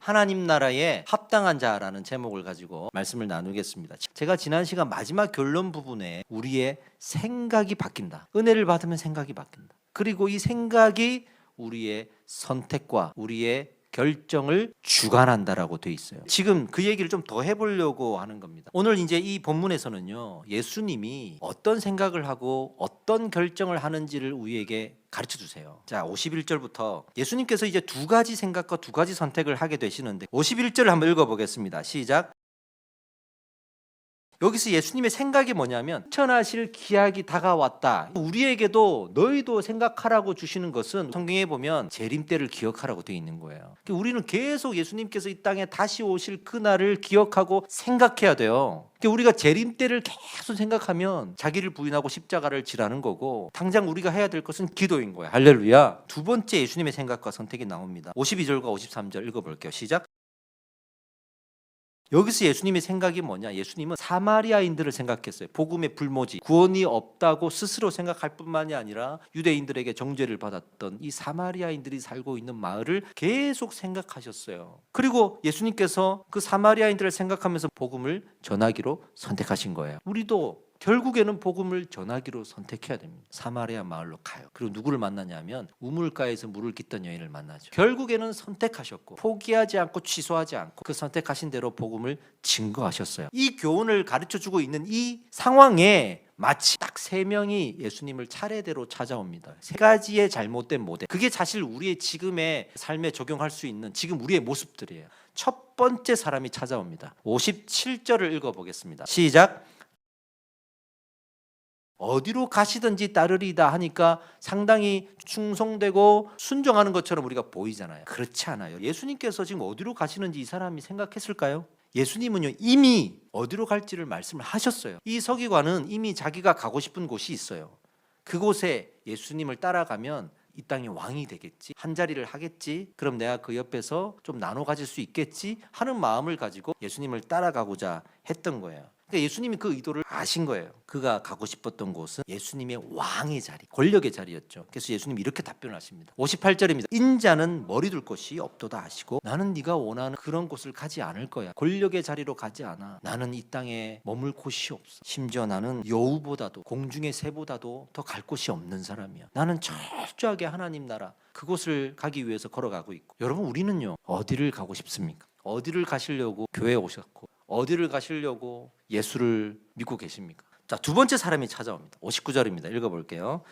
하나님 나라에 합당한 자라는 제목을 가지고 말씀을 나누겠습니다. 제가 지난 시간 마지막 결론 부분에 우리의 생각이 바뀐다. 은혜를 받으면 생각이 바뀐다. 그리고 이 생각이 우리의 선택과 우리의 결정을 주관한다라고 돼 있어요. 지금 그 얘기를 좀 더 해보려고 하는 겁니다. 오늘 이제 이 본문에서는요, 예수님이 어떤 생각을 하고 어떤 결정을 하는지를 우리에게 가르쳐 주세요. 자, 51절부터 예수님께서 이제 두 가지 생각과 두 가지 선택을 하게 되시는데 51절을 한번 읽어 보겠습니다. 시작. 여기서 예수님의 생각이 뭐냐면 천하실 기약이 다가왔다. 우리에게도 너희도 생각하라고 주시는 것은 성경에 보면 재림 때를 기억하라고 되어 있는 거예요. 그러니까 우리는 계속 예수님께서 이 땅에 다시 오실 그날을 기억하고 생각해야 돼요. 그러니까 우리가 재림 때를 계속 생각하면 자기를 부인하고 십자가를 지라는 거고 당장 우리가 해야 될 것은 기도인 거예요. 할렐루야. 두 번째 예수님의 생각과 선택이 나옵니다. 52절과 53절 읽어볼게요. 시작. 여기서 예수님의 생각이 뭐냐? 예수님은 사마리아인들을 생각했어요. 복음의 불모지, 구원이 없다고 스스로 생각할 뿐만이 아니라 유대인들에게 정죄를 받았던 이 사마리아인들이 살고 있는 마을을 계속 생각하셨어요. 그리고 예수님께서 그 사마리아인들을 생각하면서 복음을 전하기로 선택하신 거예요. 우리도 결국에는 복음을 전하기로 선택해야 됩니다. 사마리아 마을로 가요. 그리고 누구를 만나냐면 우물가에서 물을 깃던 여인을 만나죠. 결국에는 선택하셨고 포기하지 않고 취소하지 않고 그 선택하신 대로 복음을 증거하셨어요. 이 교훈을 가르쳐 주고 있는 이 상황에 마치 딱 세 명이 예수님을 차례대로 찾아옵니다. 세 가지의 잘못된 모델. 그게 사실 우리의 지금의 삶에 적용할 수 있는 지금 우리의 모습들이에요. 첫 번째 사람이 찾아옵니다. 57절을 읽어 보겠습니다. 시작. 어디로 가시든지 따르리다 하니까 상당히 충성되고 순종하는 것처럼 우리가 보이잖아요. 그렇지 않아요. 예수님께서 지금 어디로 가시는지 이 사람이 생각했을까요? 예수님은요 이미 어디로 갈지를 말씀을 하셨어요. 이 서기관은 이미 자기가 가고 싶은 곳이 있어요. 그곳에 예수님을 따라가면 이 땅의 왕이 되겠지 한 자리를 하겠지 그럼 내가 그 옆에서 좀 나눠 가질 수 있겠지 하는 마음을 가지고 예수님을 따라가고자 했던 거예요. 그러니까 예수님이 그 의도를 아신 거예요. 그가 가고 싶었던 곳은 예수님의 왕의 자리, 권력의 자리였죠. 그래서 예수님이 이렇게 답변을 하십니다. 58절입니다. 인자는 머리 둘 곳이 없도다 하시고 나는 네가 원하는 그런 곳을 가지 않을 거야. 권력의 자리로 가지 않아. 나는 이 땅에 머물 곳이 없어. 심지어 나는 여우보다도 공중의 새보다도 더 갈 곳이 없는 사람이야. 나는 철저하게 하나님 나라 그곳을 가기 위해서 걸어가고 있고 여러분 우리는요 어디를 가고 싶습니까? 어디를 가시려고 교회에 오셨고 어디를 가시려고 예수를 믿고 계십니까? 자, 두 번째 사람이 찾아옵니다. 59절입니다. 읽어 볼게요.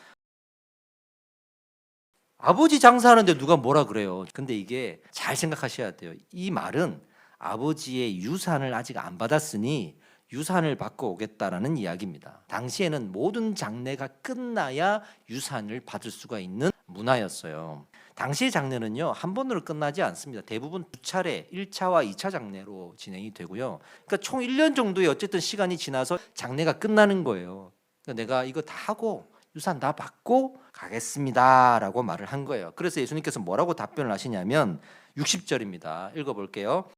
아버지 장사하는데 누가 뭐라 그래요? 근데 이게 잘 생각하셔야 돼요. 이 말은 아버지의 유산을 아직 안 받았으니 유산을 받고 오겠다라는 이야기입니다. 당시에는 모든 장례가 끝나야 유산을 받을 수가 있는 문화였어요. 당시 장례는요 한 번으로 끝나지 않습니다. 대부분 두 차례 1차와 2차 장례로 진행이 되고요. 그러니까 총 1년 정도의 어쨌든 시간이 지나서 장례가 끝나는 거예요. 그러니까 내가 이거 다 하고 유산 다 받고 가겠습니다라고 말을 한 거예요. 그래서 예수님께서 뭐라고 답변을 하시냐면 60절입니다. 읽어볼게요.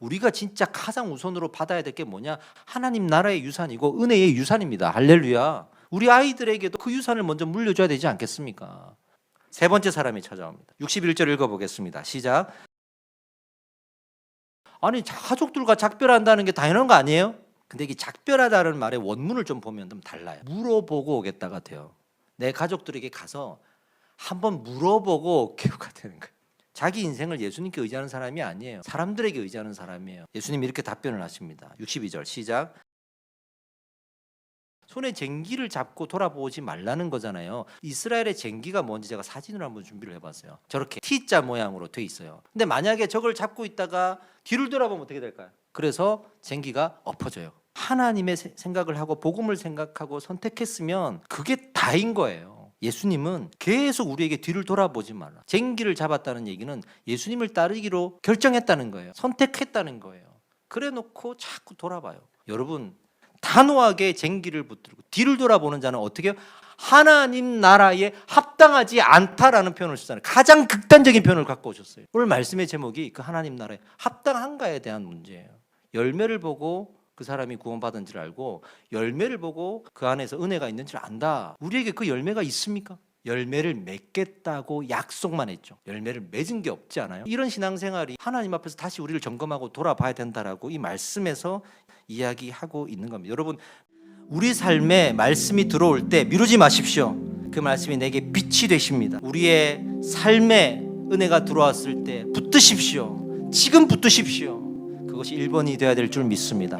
우리가 진짜 가장 우선으로 받아야 될 게 뭐냐? 하나님 나라의 유산이고 은혜의 유산입니다. 할렐루야. 우리 아이들에게도 그 유산을 먼저 물려줘야 되지 않겠습니까? 세 번째 사람이 찾아옵니다. 61절 읽어보겠습니다. 시작. 아니 가족들과 작별한다는 게 당연한 거 아니에요? 근데 이게 작별하다는 말의 원문을 좀 보면 좀 달라요. 물어보고 오겠다가 돼요. 내 가족들에게 가서 한번 물어보고 교가 되는 거예요. 자기 인생을 예수님께 의지하는 사람이 아니에요. 사람들에게 의지하는 사람이에요. 예수님이 이렇게 답변을 하십니다. 62절 시작. 손에 쟁기를 잡고 돌아보지 말라는 거잖아요. 이스라엘의 쟁기가 뭔지 제가 사진으로 한번 준비를 해봤어요. 저렇게 T자 모양으로 돼 있어요. 근데 만약에 저걸 잡고 있다가 뒤를 돌아보면 어떻게 될까요? 그래서 쟁기가 엎어져요. 하나님의 세- 생각을 하고 복음을 생각하고 선택했으면 그게 다인 거예요. 예수님은 계속 우리에게 뒤를 돌아보지 말라. 쟁기를 잡았다는 얘기는 예수님을 따르기로 결정했다는 거예요. 선택했다는 거예요. 그래 놓고 자꾸 돌아봐요. 여러분 단호하게 쟁기를 붙들고 뒤를 돌아보는 자는 어떻게? 하나님 나라에 합당하지 않다라는 표현을 쓰잖아요. 가장 극단적인 표현을 갖고 오셨어요. 오늘 말씀의 제목이 그 하나님 나라에 합당한가에 대한 문제예요. 열매를 보고 그 사람이 구원받은 줄 알고 열매를 보고 그 안에서 은혜가 있는 줄 안다. 우리에게 그 열매가 있습니까? 열매를 맺겠다고 약속만 했죠. 열매를 맺은 게 없지 않아요? 이런 신앙생활이 하나님 앞에서 다시 우리를 점검하고 돌아봐야 된다라고 이 말씀에서 이야기하고 있는 겁니다. 여러분 우리 삶에 말씀이 들어올 때 미루지 마십시오. 그 말씀이 내게 빛이 되십니다. 우리의 삶에 은혜가 들어왔을 때 붙드십시오. 지금 붙드십시오. 그것이 1번이 되어야 될 줄 믿습니다.